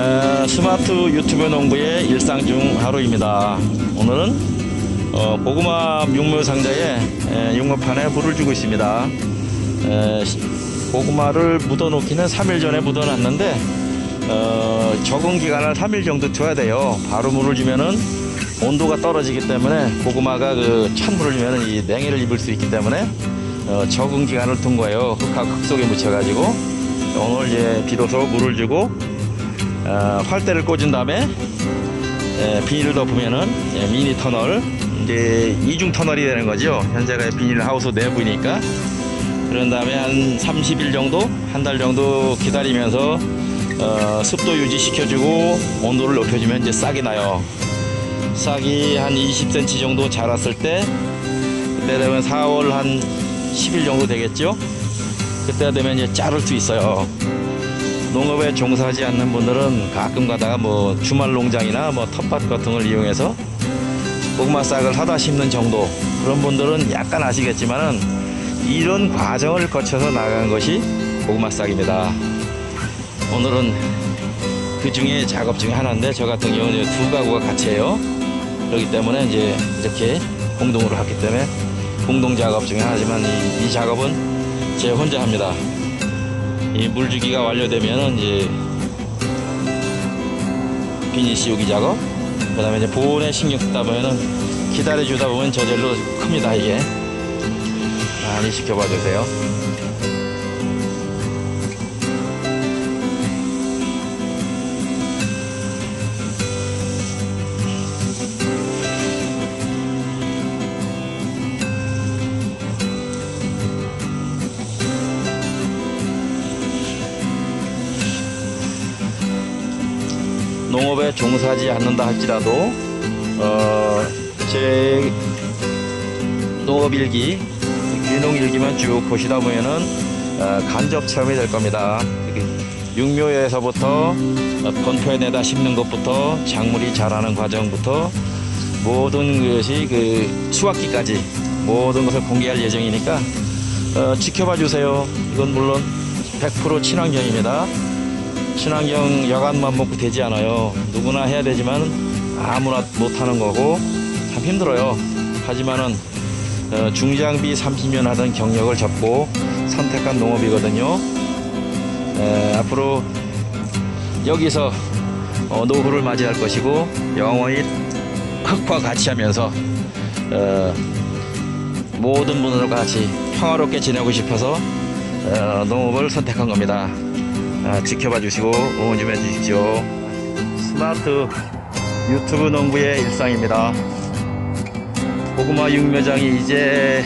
에, 스마트 유튜브 농부의 일상 중 하루입니다. 오늘은 어, 고구마 육묘 상자에 에, 육묘판에 불을 주고 있습니다. 에, 시- 고구마를 묻어놓기는 3일 전에 묻어놨는데 어, 적응 기간을 3일 정도 둬야 돼요. 바로 물을 주면은 온도가 떨어지기 때문에 고구마가 그 찬물을 주면은 이 냉해를 입을 수 있기 때문에 어, 적응 기간을 둔 거예요. 흙하고 흙 속에 묻혀가지고 오늘 이제 비로소 물을 주고 어, 활대를 꽂은 다음에 예, 비닐을 덮으면은 예, 미니 터널 이제 이중 터널이 되는 거죠. 현재가 비닐 하우스 내부이니까 그런 다음에 한 30일 정도 한 달 정도 기다리면서 어, 습도 유지 시켜주고 온도를 높여주면 이제 싹이 나요. 싹이 한 20cm 정도 자랐을 때 그때 되면 4월 한 10일 정도 되겠죠. 그때 되면 이제 자를 수 있어요. 농업에 종사하지 않는 분들은 가끔 가다가 뭐 주말 농장이나 뭐 텃밭 같은 걸 이용해서 고구마 싹을 하다 심는 정도 그런 분들은 약간 아시겠지만은 이런 과정을 거쳐서 나간 것이 고구마 싹입니다. 오늘은 그 중에 작업 중에 하나인데 저 같은 경우는 두 가구가 같이 해요. 그렇기 때문에 이제 이렇게 공동으로 하기 때문에 공동 작업 중에 하나지만 이, 이 작업은 제 혼자 합니다. 이 물주기가 완료되면은 이제 비닐 씌우기 작업 그 다음에 이제 보온에 신경 쓰다 보면은 기다려주다 보면 저절로 큽니다 이게. 많이 지켜봐 주세요 농업에 종사하지 않는다 할지라도 어, 제 농업일기 귀농일기만 쭉 보시다 보면은 어, 간접 체험이 될 겁니다. 육묘에서부터 어, 건표에내다 심는 것부터 작물이 자라는 과정부터 모든 것이 그 수확기까지 모든 것을 공개할 예정이니까 어, 지켜봐 주세요. 이건 물론 100% 친환경입니다. 친환경 여간만 먹고 되지 않아요. 누구나 해야 되지만 아무나 못하는 거고 참 힘들어요. 하지만은 어, 중장비 30년 하던 경력을 접고 선택한 농업이거든요. 에, 앞으로 여기서 어, 노후를 맞이할 것이고 영원히 흙과 같이 하면서 어, 모든 분들과 같이 평화롭게 지내고 싶어서 어, 농업을 선택한 겁니다. 아, 지켜봐 주시고 응원 좀 해주십시오. 스마트 유튜브 농부의 일상입니다. 고구마 육묘장이 이제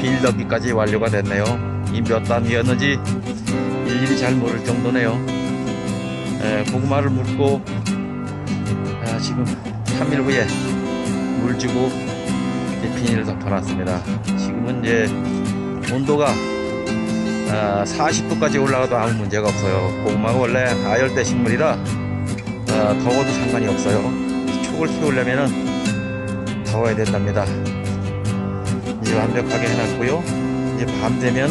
빌더기까지 완료가 됐네요. 이 몇 단위였는지 일일이 잘 모를 정도네요. 에, 고구마를 묻고 아, 지금 3일 후에 물 주고 비닐을 덮어놨습니다. 지금은 이제 온도가 아, 40도까지 올라가도 아무 문제가 없어요. 고구마가 원래 아열대 식물이라 아, 더워도 상관이 없어요. 촉을 키우려면은 더워야 된답니다. 이제 완벽하게 해놨고요. 이제 밤 되면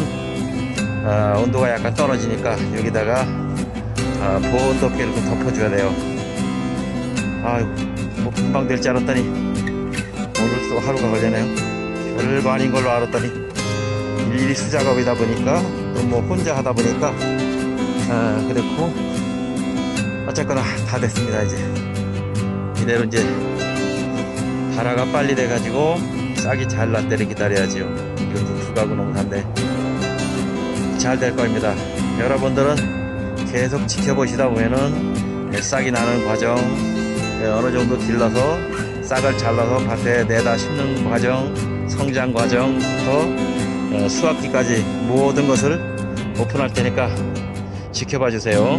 아, 온도가 약간 떨어지니까 여기다가 아, 보온 덮개를 좀 덮어줘야 돼요. 아이고 뭐 금방 될 줄 알았더니 오늘 또 하루가 걸리네요. 아닌 걸로 알았더니 일일이 수작업이다 보니까 또뭐 혼자 하다 보니까 아 그렇고. 어쨌거나 다 됐습니다 이제. 이대로 이제 발화가 빨리 돼가지고 싹이 잘날 때를 기다려야지요. 이것도 두가구 농사인데 잘 될 겁니다. 여러분들은 계속 지켜보시다 보면은 싹이 나는 과정 예, 어느 정도 길러서 싹을 잘라서 밭에 내다 심는 과정 성장 과정부터 어, 수확기까지 모든 것을 오픈할 테니까 지켜봐 주세요.